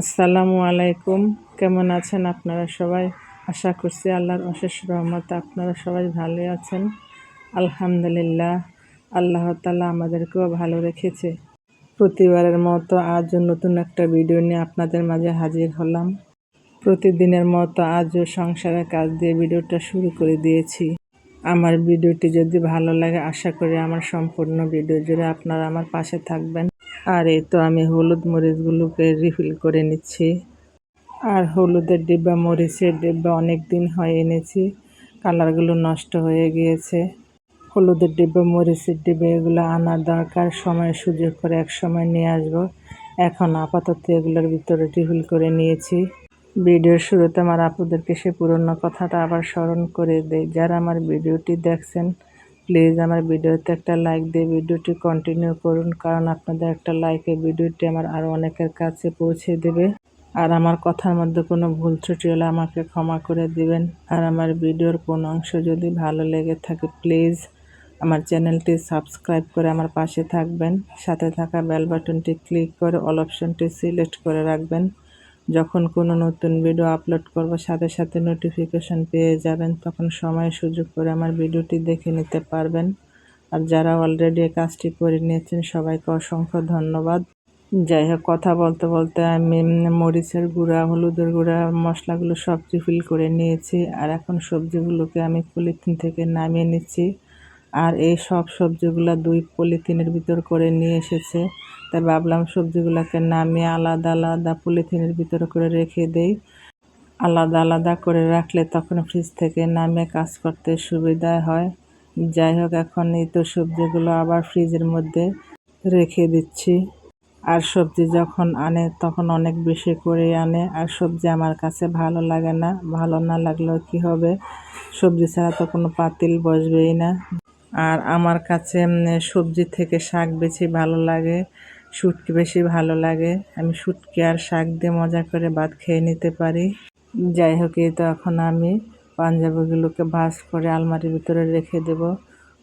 আসসালামু আলাইকুম। কেমন আছেন আপনারা সবাই? আশা করছি আল্লাহর অশেষ রহমতে আপনারা সবাই ভালো আছেন। আলহামদুলিল্লাহ, আল্লাহ তালা আমাদেরকেও ভালো রেখেছে। প্রতিবারের মতো আজও নতুন একটা ভিডিও নিয়ে আপনাদের মাঝে হাজির হলাম। প্রতিদিনের মতো আজও সংসারের কাজ দিয়ে ভিডিওটা শুরু করে দিয়েছি। আমার ভিডিওটি যদি ভালো লাগে, আশা করি আমার সম্পূর্ণ ভিডিও জুড়ে আপনারা আমার পাশে থাকবেন। আর এই তো আমি হলুদ মরিচগুলোকে রিফিল করে নিচ্ছি। আর হলুদের ডিব্বা, মরিচের ডিব্বা অনেক দিন হয় এনেছি, কালারগুলো নষ্ট হয়ে গিয়েছে। হলুদের ডিব্বা, মরিচের ডিব্বা, এগুলো আনার দরকার, সময় সুযোগ করে এক সময় নিয়ে আসব। এখন আপাতত এগুলোর ভিতরে রিফিল করে নিয়েছি। ভিডিওর শুরুতে আমার আপুদেরকে সে পুরনো কথাটা আবার স্মরণ করে দেয় যারা আমার ভিডিওটি দেখছেন প্লিজ আমার ভিডিওতে একটা লাইক দিয়ে ভিডিওটি কন্টিনিউ করুন, কারণ আপনাদের একটা লাইকে ভিডিওটি আমার আরও অনেকের কাছে পৌঁছে দেবে। আর আমার কথার মধ্যে কোনো ভুল ত্রুটি হলে আমাকে ক্ষমা করে দিবেন। আর আমার ভিডিওর কোন অংশ যদি ভালো লেগে থাকে প্লিজ আমার চ্যানেলটি সাবস্ক্রাইব করে আমার পাশে থাকবেন। সাথে থাকা বেল বাটনটি ক্লিক করে অল অপশনটি সিলেক্ট করে রাখবেন। যখন কোনো নতুন ভিডিও আপলোড করব, সাথে সাথে নোটিফিকেশন পেয়ে যাবেন, তখন সময় সুযোগ করে আমার ভিডিওটি দেখে নিতে পারবেন। আর যারা অলরেডি এই কাজটি করে নিয়েছেন, সবাইকে অসংখ্য ধন্যবাদ। যাই হোক, কথা বলতে বলতে আমি মরিচের গুঁড়া, হলুদের গুঁড়া, মশলাগুলো সব রিফিল করে নিয়েছি। আর এখন সবজিগুলোকে আমি পলিথিন থেকে নামিয়ে নিচ্ছি। আর এই সব সবজিগুলো দুই পলিথিনের ভিতর করে নিয়ে এসেছে। তাই ভাবলাম সবজিগুলোকে নামিয়ে আলাদা আলাদা পলিথিনের ভিতরে করে রেখে দেই। আলাদা আলাদা করে রাখলে তখন ফ্রিজ থেকে নামিয়ে কাজ করতে সুবিধা হয়। যাই হোক, এখন এই তো সবজিগুলো আবার ফ্রিজের মধ্যে রেখে দিচ্ছি। আর সবজি যখন আনে তখন অনেক বেশি করে আনে। আর সবজি আমার কাছে ভালো লাগে না, ভালো না লাগলেও কি হবে? সবজি ছাড়া তো কোনো পাতিল বসবেই না। আর আমার কাছে সবজি থেকে শাক বেশি ভালো লাগে। শুটকি বেশি ভালো লাগে। আমি শুটকি আর শাক দিয়ে মজা করে ভাত খেয়ে নিতে পারি। যাই হোক, এই তো এখন আমি পাঞ্জাবিগুলোকে ভাজ করে আলমারির ভিতরে রেখে দেব।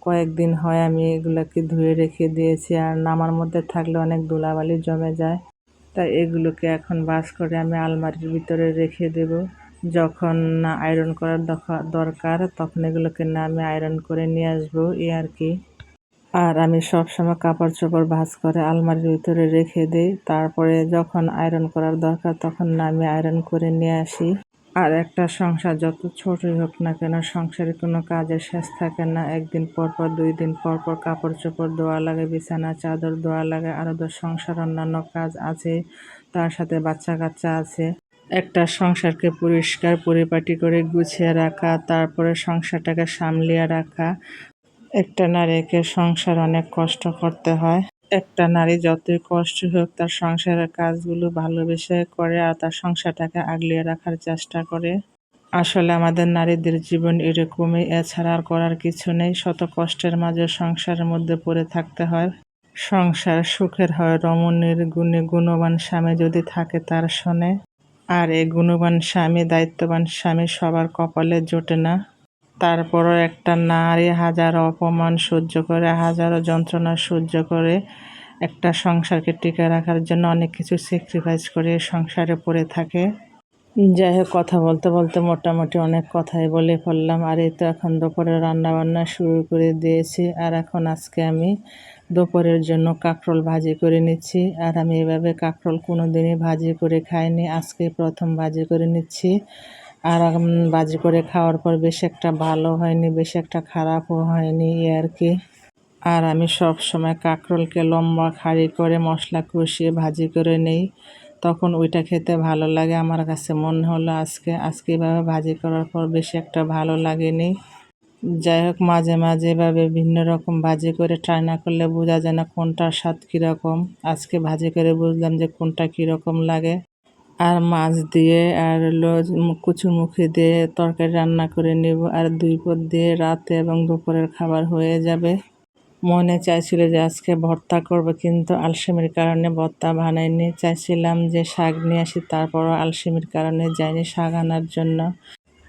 কয়েকদিন হয় আমি এগুলোকে ধুয়ে রেখে দিয়েছি আর নামার মধ্যে থাকলে অনেক ধুলাবালি জমে যায়। তাই এগুলোকে এখন বাস করে আমি আলমারির ভিতরে রেখে দেব। যখন আয়রন করার দরকার, তখন এগুলোকে না আমি আয়রন করে নিয়ে আসব, এই আর কি। আর আমি সবসময় কাপড় চোপড় ভাঁজ করে আলমারির ভিতরে রেখে দিই। তারপরে যখন আয়রন করার দরকার, তখন আমি আয়রন করে নিয়ে আসি। আর একটা সংসার যত ছোটই হোক না কেন, সংসারে কোনো কাজের শেষ থাকে না। একদিন পর পর, দুই দিন পর পর কাপড় চোপড় ধোয়া লাগে, বিছানা, চাদর ধোয়া লাগে আরও তো সংসার, অন্যান্য কাজ আছে, তার সাথে বাচ্চা কাচ্চা আছে। একটা সংসারকে পরিষ্কার, পরিপাটি করে গুছিয়ে রাখা, তারপরে সংসারটাকে সামলিয়ে রাখা একটা নারীকে সংসার অনেক কষ্ট করতে হয়। একটা নারী যতই কষ্ট হোক, তার সংসারের কাজগুলো ভালোবেসে করে আর তার সংসারটাকে আগলিয়ে রাখার চেষ্টা করে। আসলে আমাদের নারীদের জীবন এরকমই, এছাড়া আর করার কিছু নেই। শত কষ্টের মাঝে সংসারের মধ্যে পড়ে থাকতে হয়। সংসার সুখের হয়, রমণীর গুণে গুণবান স্বামী যদি থাকে তার শোনে। আর এই গুণবান স্বামী, দায়িত্ববান স্বামী সবার কপালে জোটে না। তারপরও একটা নারী হাজারো অপমান সহ্য করে, হাজারো যন্ত্রণা সহ্য করে একটা সংসারকে টিকে রাখার জন্য অনেক কিছু স্যাক্রিফাইস করে সংসারে পড়ে থাকে। যাই হোক, কথা বলতে বলতে মোটামুটি অনেক কথাই বলে ফেললাম। আর এই তো এখন দুপুরে রান্নাবান্না শুরু করে দিয়েছি। আর এখন আজকে আমি দুপুরের জন্য কাঁকরোল ভাজি করে নিচ্ছি। আর আমি এভাবে কাঁকরোল কোনো দিনই ভাজি করে খাইনি। আজকে প্রথম ভাজি করে নিচ্ছি। আর বাজি করে খাওয়ার পর বেশ একটা ভালো হয়নি, বেশ একটা খারাপও হয়নি আর কি। আর আমি সব সময় কাঁকরোলকে লম্বা খাড়ি করে মশলা কষিয়ে ভাজি করে নেই। তখন ওইটা খেতে ভালো লাগে, আমার কাছে মনে হলো আজকে আজকে এভাবে ভাজি করার পর বেশি একটা ভালো লাগেনি। যাই হোক, মাঝে মাঝে এভাবে ভিন্ন রকম ভাজি করে ট্রাই না করলে বোঝা যায় না কোনটার স্বাদ কীরকম। আজকে ভাজি করে বুঝলাম যে কোনটা কীরকম লাগে। আর মাছ দিয়ে আর হলো মুখে দিয়ে তরকারি রান্না করে নেব আর দুই পদ দিয়ে রাতে এবং দুপুরের খাবার হয়ে যাবে। মনে চাইছিল যে আজকে ভর্তা করব কিন্তু আলসেমির কারণে ভর্তা বানাইনি। চাইছিলাম যে শাক নিয়ে আসি, তারপরও আলসেমির কারণে যাইনি শাক আনার জন্য।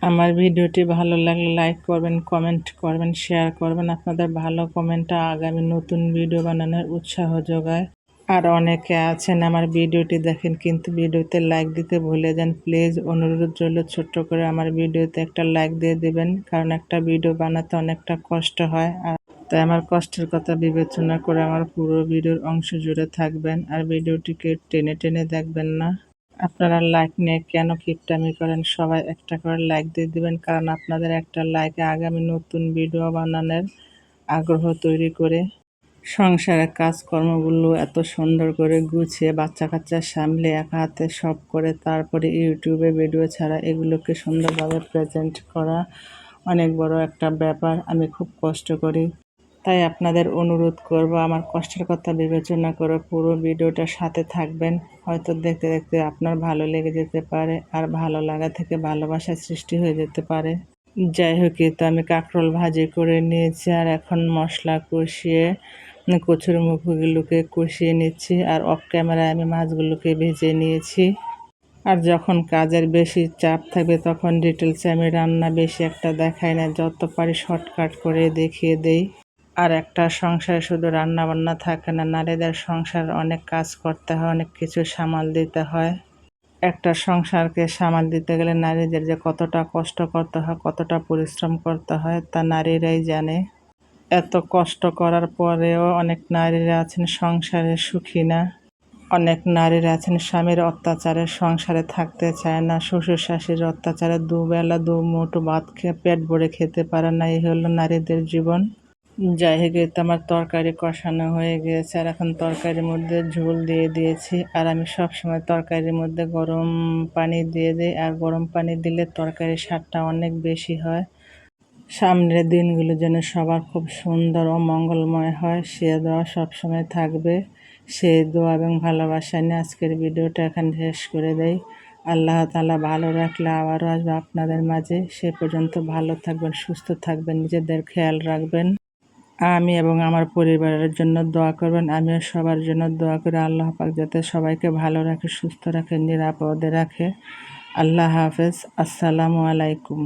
আমার ভিডিওটি ভালো লাগলে লাইক করবেন, কমেন্ট করবেন, শেয়ার করবেন। আপনাদের ভালো কমেন্টটা আগামী নতুন ভিডিও বানানোর উৎসাহ যোগায়। আর অনেকে আছেন আমার ভিডিওটি দেখেন, কিন্তু ভিডিওতে লাইক দিতে ভুলে যান। প্লিজ অনুরোধ রইল ছোট্ট করে আমার ভিডিওতে একটা লাইক দিয়ে দেবেন, কারণ একটা ভিডিও বানাতে অনেকটা কষ্ট হয়। আর তাই আমার কষ্টের কথা বিবেচনা করে আমার পুরো ভিডিওর অংশ জুড়ে থাকবেন, আর ভিডিওটিকে টেনে টেনে দেখবেন না। আপনারা লাইক নিয়ে কেন কিপটামি করেন? সবাই একটা করে লাইক দিয়ে দেবেন, কারণ আপনাদের একটা লাইকে আগামী নতুন ভিডিও বানানোর আগ্রহ তৈরি করে সংসারের কাজকর্মগুলো এত সুন্দর করে গুছিয়ে বাচ্চা কাচ্চা সামলে একা হাতে সব করে তারপরে ইউটিউবে ভিডিও ছাড়া এগুলোকে সুন্দরভাবে প্রেজেন্ট করা অনেক বড় একটা ব্যাপার, আমি খুব কষ্ট করি। তাই আপনাদের অনুরোধ করব, আমার কষ্টের কথা বিবেচনা করে পুরো ভিডিওটার সাথে থাকবেন। হয়তো দেখতে দেখতে আপনার ভালো লেগে যেতে পারে আর ভালো লাগা থেকে ভালোবাসার সৃষ্টি হয়ে যেতে পারে। যাই হোক তো আমি কাঁকরোল ভাজি করে নিয়েছি আর এখন মশলা কষিয়ে কচুর মুখগুলোকে কষিয়ে নিচ্ছি আর অফ ক্যামেরায় আমি মাছগুলোকে ভেজে নিয়েছি। আর যখন কাজের বেশি চাপ থাকবে তখন ডিটেলসে আমি রান্না বেশি একটা দেখাই না, যত পারি শর্টকাট করে দেখিয়ে দেই। আর একটা সংসারে শুধু রান্না বান্না থাকে না, নারীদের সংসার অনেক কাজ করতে হয়, অনেক কিছু সামাল দিতে হয়। একটা সংসারকে সামাল দিতে গেলে নারীদের যে কতটা কষ্ট করতে হয়, কতটা পরিশ্রম করতে হয় তা নারীরাই জানে। এত কষ্ট করার পরেও অনেক নারীরা আছেন সংসারে সুখী না। অনেক নারীরা আছেন স্বামীর অত্যাচারে সংসারে থাকতে চায় না, শ্বশুর শাশুর অত্যাচারে দুবেলা দু মুঠো ভাত খেয়ে পেট ভরে খেতে পারে না, এই হলো নারীদের জীবন। যাই হোক আমার তরকারি কষানো হয়ে গিয়েছে আর এখন তরকারির মধ্যে ঝোল দিয়ে দিয়েছি আর আমি সব সময় তরকারির মধ্যে গরম পানি দিয়ে দিই আর গরম পানি দিলে তরকারির স্বাদটা অনেক বেশি হয়। সামনের দিনগুলো যেন সবার খুব সুন্দর ও মঙ্গলময় হয়। সে দোয়া সবসময় থাকবে। সেই দোয়া এবং ভালোবাসা নিয়ে আজকের ভিডিওটা এখানে শেষ করে দেয় আল্লাহ তালা ভালো রাখলে আবারও আসবে আপনাদের মাঝে। সে পর্যন্ত ভালো থাকবেন, সুস্থ থাকবেন, নিজেদের খেয়াল রাখবেন। আমি এবং আমার পরিবারের জন্য দোয়া করবেন। আমিও সবার জন্য দোয়া করে। আল্লাহ পাক যাতে সবাইকে ভালো রাখে, সুস্থ রাখে, নিরাপদে রাখে। আল্লাহ হাফেজ। আসসালামু আলাইকুম।